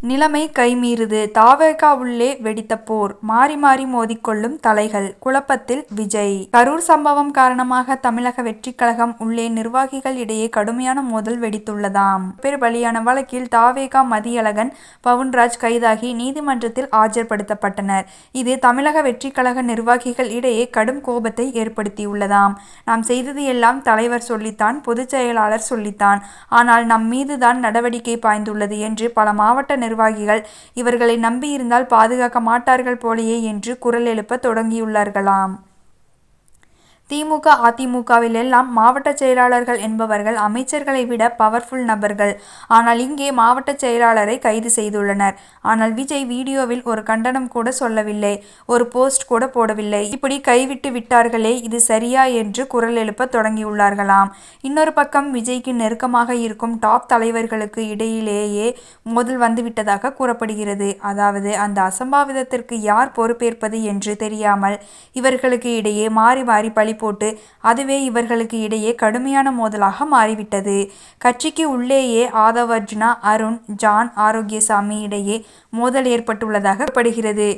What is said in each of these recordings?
நிலைமை கைமீறுது. தாவேகா உள்ளே வெடித்த போர். மாறி மாறி மோதிக்கொள்ளும் தலைகள். குழப்பத்தில் விஜய். கரூர் சம்பவம் காரணமாக தமிழக வெற்றிக்கழகம் உள்ளே நிர்வாகிகள் இடையே கடுமையான மோதல் வெடித்துள்ளதாம். பேர் பலியான வழக்கில் தாவேகா மதியழகன் பவுன்ராஜ் கைதாகி நீதிமன்றத்தில் ஆஜர்படுத்தப்பட்டனர். இது தமிழக வெற்றிக்கழக நிர்வாகிகள் இடையே கடும் கோபத்தை ஏற்படுத்தியுள்ளதாம். நாம் செய்தது எல்லாம் தலைவர் சொல்லித்தான் பொதுச் செயலாளர் சொல்லித்தான். ஆனால் நம் மீதுதான் நடவடிக்கை பாய்ந்துள்ளது என்று பல மாவட்ட நிர்வாகிகள் நிர்வாகிகள். இவர்களை நம்பியிருந்தால் பாதுகாக்க மாட்டார்கள் போலயே என்று குரல் எழுப்ப தொடங்கியுள்ளார்களாம். திமுக அதிமுகவில் எல்லாம் மாவட்ட செயலாளர்கள் என்பவர்கள் அமைச்சர்களை விட பவர்ஃபுல் நபர்கள். ஆனால் இங்கே மாவட்ட செயலாளரை கைது செய்துள்ளனர். ஆனால் விஜய் வீடியோவில் ஒரு கண்டனம் கூட சொல்லவில்லை. ஒரு போஸ்ட் கூட போடவில்லை. இப்படி கைவிட்டு விட்டார்களே இது சரியா என்று குரல் எழுப்ப தொடங்கியுள்ளார்களாம். இன்னொரு பக்கம் விஜய்க்கு நெருக்கமாக இருக்கும் டாப் தலைவர்களுக்கு இடையிலேயே மோதல் வந்துவிட்டதாக கூறப்படுகிறது. அதாவது அந்த அசம்பாவிதத்திற்கு யார் பொறுப்பேற்பது என்று தெரியாமல் இவர்களுக்கு இடையே மாறி மாறி பழி போட்டு அதுவே இவர்களுக்கு இடையே கடுமையான மோதலாக மாறிவிட்டது. கட்சிக்கு உள்ளேயே ஆதவ் அர்ஜுனா அருண் ஜான் ஆரோக்கியசாமி இடையே மோதல் ஏற்பட்டுள்ளதாக படுகிறது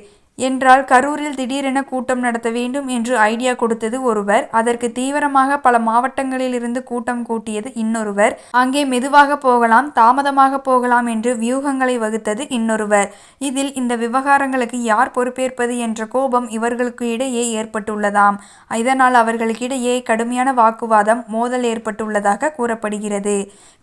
என்றால் கரூரில் திடீரென கூட்டம் நடத்த வேண்டும் என்று ஐடியா கொடுத்தது ஒருவர். அதற்கு தீவிரமாக பல மாவட்டங்களில் இருந்து கூட்டம் கூட்டியது இன்னொருவர். அங்கே மெதுவாக போகலாம் தாமதமாக போகலாம் என்று வியூகங்களை வகுத்தது இன்னொருவர். இதில் இந்த விவகாரங்களுக்கு யார் பொறுப்பேற்பது என்ற கோபம் இவர்களுக்கு இடையே ஏற்பட்டுள்ளதாம். இதனால் அவர்களுக்கிடையே கடுமையான வாக்குவாதம் மோதல் ஏற்பட்டுள்ளதாக கூறப்படுகிறது.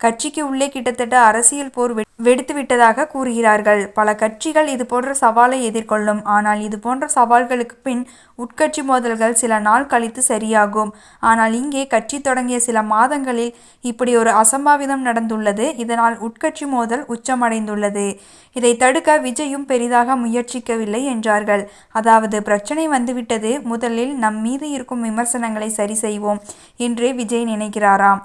கட்சிக்கு உள்ளே கிட்டத்தட்ட அரசியல் போர் வெடித்துவிட்டதாக கூறுகிறார்கள். பல கட்சிகள் இது போன்ற சவாலை எதிர்கொள்ளும். ஆனால் இது போன்ற சவால்களுக்கு பின் உட்கட்சி மோதல்கள் சில நாள் கழித்து சரியாகும். ஆனால் இங்கே கட்சி தொடங்கிய சில மாதங்களில் இப்படி ஒரு அசம்பாவிதம் நடந்துள்ளது. இதனால் உட்கட்சி மோதல் உச்சமடைந்துள்ளது. இதை தடுக்க விஜயும் பெரிதாக முயற்சிக்கவில்லை என்றார்கள். அதாவது பிரச்சனை வந்துவிட்டது. முதலில் நம் மீது இருக்கும் விமர்சனங்களை சரி செய்வோம். என்று விஜய் நினைக்கிறாராம்.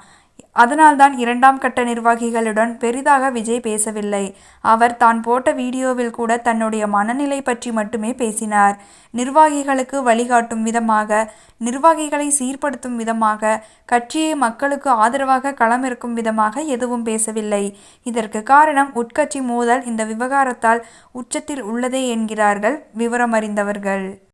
அதனால்தான் இரண்டாம் கட்ட நிர்வாகிகளுடன் பெரிதாக விஜய் பேசவில்லை. அவர் தான் போட்ட வீடியோவில் கூட தன்னுடைய மனநிலை பற்றி மட்டுமே பேசினார். நிர்வாகிகளுக்கு வழிகாட்டும் விதமாக நிர்வாகிகளை சீர்படுத்தும் விதமாக கட்சியை மக்களுக்கு ஆதரவாக களமிறக்கும் விதமாக எதுவும் பேசவில்லை. இதற்கு காரணம் உட்கட்சி மோதல். இந்த விவகாரத்தால் உச்சத்தில் உள்ளதே என்கிறார்கள் விவரமறிந்தவர்கள்.